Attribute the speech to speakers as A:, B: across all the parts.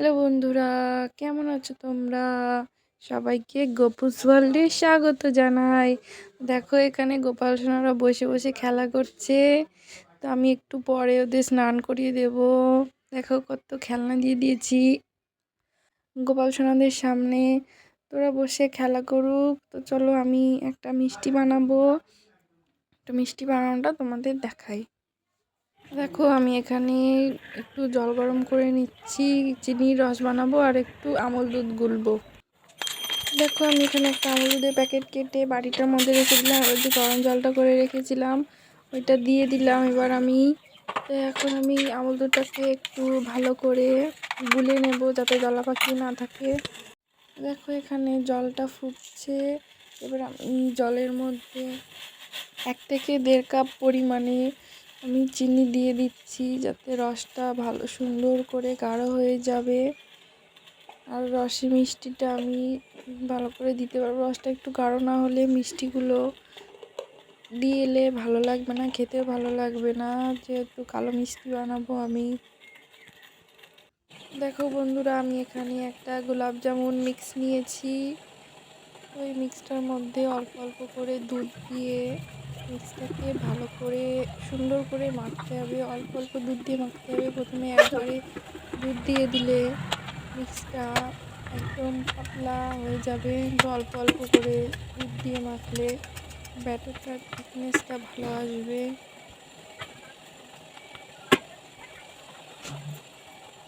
A: Hello বন্ধুরা, কেমন আছো তোমরা? সবাইকে গোপুস ওয়ার্ল্ডে স্বাগত জানাই। দেখো, এখানে গোপাল সোনারা বসে বসে খেলা করছে। তো আমি একটু পরে ওদের স্নান করিয়ে দেব। দেখো, কত খেলনা দিয়ে দিয়েছি। গোপাল সোনাদের সামনে তোরা বসে খেলা করুক। তো চলো, আমি একটা মিষ্টি বানাবো। একটা মিষ্টি বানানোটা তোমাদের দেখাই। দেখো, আমি এখানে একটু জল গরম করে নিচ্ছি, চিনির রস বানাবো আর একটু আমল দুধ গুলবো। দেখো, আমি এখানে একটা আমল দুধের প্যাকেট কেটে বাড়িটার মধ্যে রেখে দিলাম। ওই যে গরম জলটা করে রেখেছিলাম, ওইটা দিয়ে দিলাম। এবার আমি তো এখন আমি আমল দুধটাকে একটু ভালো করে গুলে নেব যাতে জলা পাখি না থাকে। দেখো, এখানে জলটা ফুটছে। এবার আমি জলের মধ্যে এক থেকে দেড় কাপ পরিমাণে আমি চিনি দিয়ে দিচ্ছি যাতে রসটা ভালো সুন্দর করে গাঢ় হয়ে যাবে। আর রসি মিষ্টিটা আমি ভালো করে দিতে পারব। রসটা একটু গাঢ় না হলে মিষ্টিগুলো দিয়ে এলে ভালো লাগবে না, খেতেও ভালো লাগবে না। যেহেতু কালো মিষ্টি বানাবো আমি। দেখো বন্ধুরা, আমি এখানে একটা গোলাপ জামুন মিক্স নিয়েছি। ওই মিক্সটার মধ্যে অল্প অল্প করে দুধ দিয়ে মিক্সটাকে ভালো করে, সুন্দর করে মাখতে হবে, অল্প অল্প দুধ দিয়ে মাখতে হবে। প্রথমে একবারে দুধ দিয়ে দিলে মিক্সটা একদম পাতলা হয়ে যাবে। অল্প অল্প করে দুধ দিয়ে মাখলে ব্যাটারটার থিকনেসটা ভালো আসবে।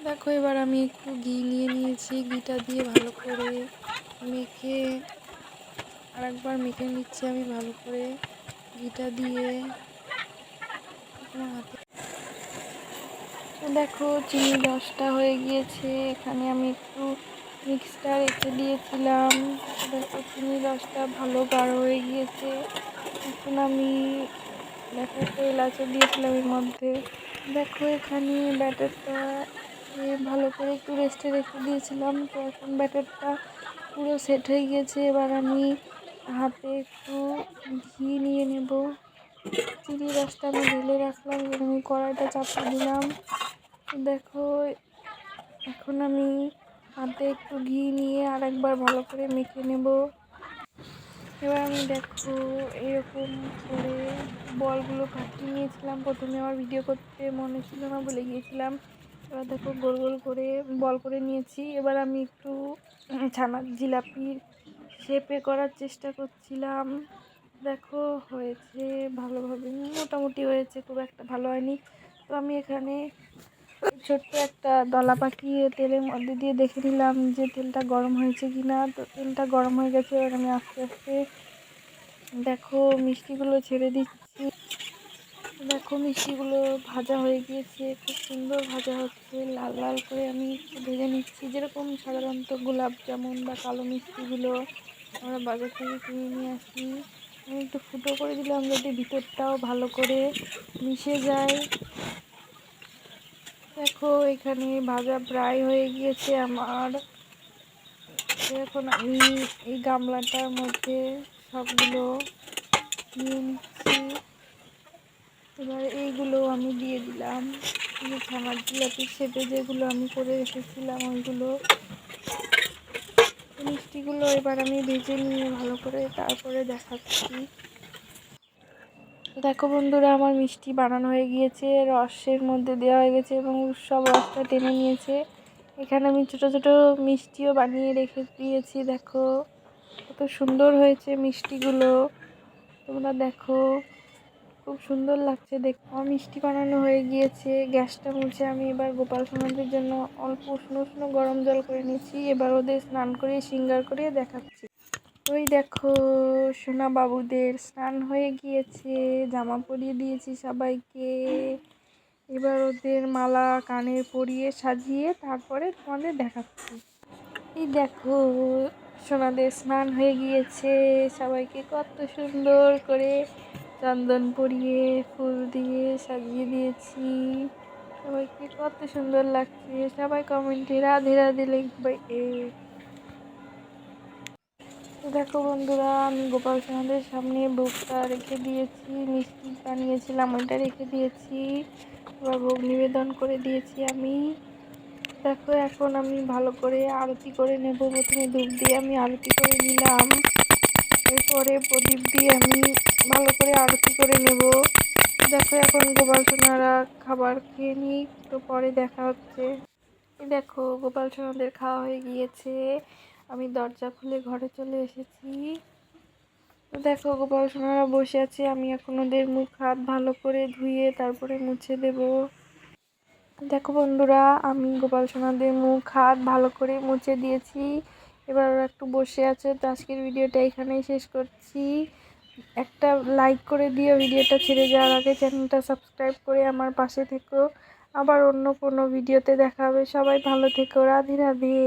A: দেখো, এবার আমি একটু ঘি নিয়ে নিয়েছি। ঘিটা দিয়ে ভালো করে মেখে আর একবার মেখে নিচ্ছি আমি ভালো করে। ঘিটা দিয়ে দেখো, চিনি দশটা হয়ে গিয়েছে। এখানে আমি একটু মিক্সটা রেখে দিয়েছিলাম। দেখো, চিনি রসটা ভালো গাঢ় হয়ে গিয়েছে। এখন আমি দেখো, একটা এলাচও দিয়েছিলাম এর মধ্যে। দেখো, এখানে ব্যাটারটা ভালো করে একটু রেস্টে রেখে দিয়েছিলাম। তো এখন ব্যাটারটা পুরো সেট হয়ে গিয়েছে। এবার আমি হাতে একটু ঘি নিয়ে নেব। চিনি রসটা আমি ঢেলে রাখলাম আমি কড়াইটা চাপিয়ে দিলাম। দেখো, এখন আমি হাতে একটু ঘি নিয়ে আরেকবার ভালো করে মেখে নেব। এবার আমি দেখো এরকম করে বলগুলো কাটিয়ে নিয়েছিলাম। প্রথমে আমার ভিডিও করতে মনে ছিল না বলে গিয়েছিলাম। এবার দেখো গোল গোল করে বল করে নিয়েছি। এবার আমি একটু ছানার জিলাপির শেপে করার চেষ্টা করছিলাম। দেখো, হয়েছে ভালোভাবে, মোটামুটি হয়েছে, খুব একটা ভালো হয়নি। তো আমি এখানে ছোট্ট একটা দলা পাকিয়ে তেলের মধ্যে দিয়ে দেখে নিলাম যে তেলটা গরম হয়েছে কি না তো তেলটা গরম হয়ে গেছে, এবার আমি আস্তে আস্তে দেখো, মিষ্টিগুলো ছেড়ে দিচ্ছি। দেখো মিষ্টিগুলো ভাজা হয়ে গিয়েছে, খুব সুন্দর ভাজা হচ্ছে। লাল লাল করে আমি ভেজে নিচ্ছি। যেরকম সাধারণত গোলাপ জামুন বা কালো মিষ্টিগুলো আমরা বাজার থেকে কিনে নিয়ে আসি। আমি একটু ফুটো করে দিলাম যাতে ভিতরটাও ভালো করে মিশে যায়। দেখো, এখানে ভাজা প্রায় হয়ে গিয়েছে আমার। এখন আমি এই গামলাটার মধ্যে সবগুলো নিয়ে এবার এইগুলো আমি দিয়ে দিলাম। ছানার জিলাপির শেপে যেগুলো আমি করে রেখেছিলাম, ওইগুলো মিষ্টিগুলো এবার আমি ভেজে নিয়ে ভালো করে তারপরে দেখাচ্ছি। দেখো বন্ধুরা, আমার মিষ্টি বানানো হয়ে গিয়েছে, রসের মধ্যে দেওয়া হয়ে গেছে এবং সব রসটা টেনে নিয়েছে। এখানে আমি ছোটো ছোটো মিষ্টিও বানিয়ে রেখে দিয়েছি, দেখো। কত সুন্দর হয়েছে মিষ্টিগুলো। তোমরা দেখো। খুব সুন্দর লাগছে দেখ আমার মিষ্টি বানানো হয়ে গিয়েছে। গ্যাসটা মুছে আমি এবার গোপাল সোনাদের জন্য অল্প উষ্ণ উষ্ণ গরম জল করে নিয়েছি। এবার ওদের স্নান করে সিঙ্গার করে দেখাচ্ছি। ওই দেখো, সোনা বাবুদের স্নান হয়ে গিয়েছে। জামা পরিয়ে দিয়েছি সবাইকে। এবার ওদের মালা কানে পরিয়ে সাজিয়ে তারপরে তোমাদের দেখাচ্ছি। এই দেখো, সোনাদের স্নান হয়ে গিয়েছে। সবাইকে কত সুন্দর করে চন্দন পরিয়ে ফুল দিয়ে সাজিয়ে দিয়েছি। সবাইকে কত সুন্দর লাগছে। সবাই কমেন্টে রাধে রাধে লিখবে। এ দেখো বন্ধুরা, আমি গোপাল সোনাদের সামনে ভোগটা রেখে দিয়েছি। মিষ্টি বানিয়েছিলাম, ওইটা রেখে দিয়েছি। এবার ভোগ নিবেদন করে দিয়েছি আমি। দেখো, এখন আমি ভালো করে আরতি করে নেব। প্রথমে ধূপ দিয়ে আমি আরতি করে নিলাম। এরপরে প্রদীপ দিয়ে আমি ভালো করে আরতি করে নেব। দেখো এখন গোপাল সোনারা খাবার খেয়ে নিই, তো পরে দেখা হচ্ছে। দেখো গোপাল সোনাদের খাওয়া হয়ে গিয়েছে। আমি দরজা খুলে ঘরে চলে এসেছি। তো দেখো গোপাল সোনারা বসে আছে, আমি এখন ওদের মুখ হাত ভালো করে ধুয়ে তারপরে মুছে দেব। দেখো বন্ধুরা, আমি গোপাল সোনাদের মুখ হাত ভালো করে মুছে দিয়েছি। এবার ওরা একটু বসে আছে। তো আজকের ভিডিওটা এখানেই শেষ করছি। একটা লাইক করে দিও, ভিডিওটা ছেড়ে যাওয়ার আগে চ্যানেলটা সাবস্ক্রাইব করে আমার পাশে থেকো। আবার অন্য কোনো ভিডিওতে দেখা হবে। সবাই ভালো থেকো। রাধে রাধে।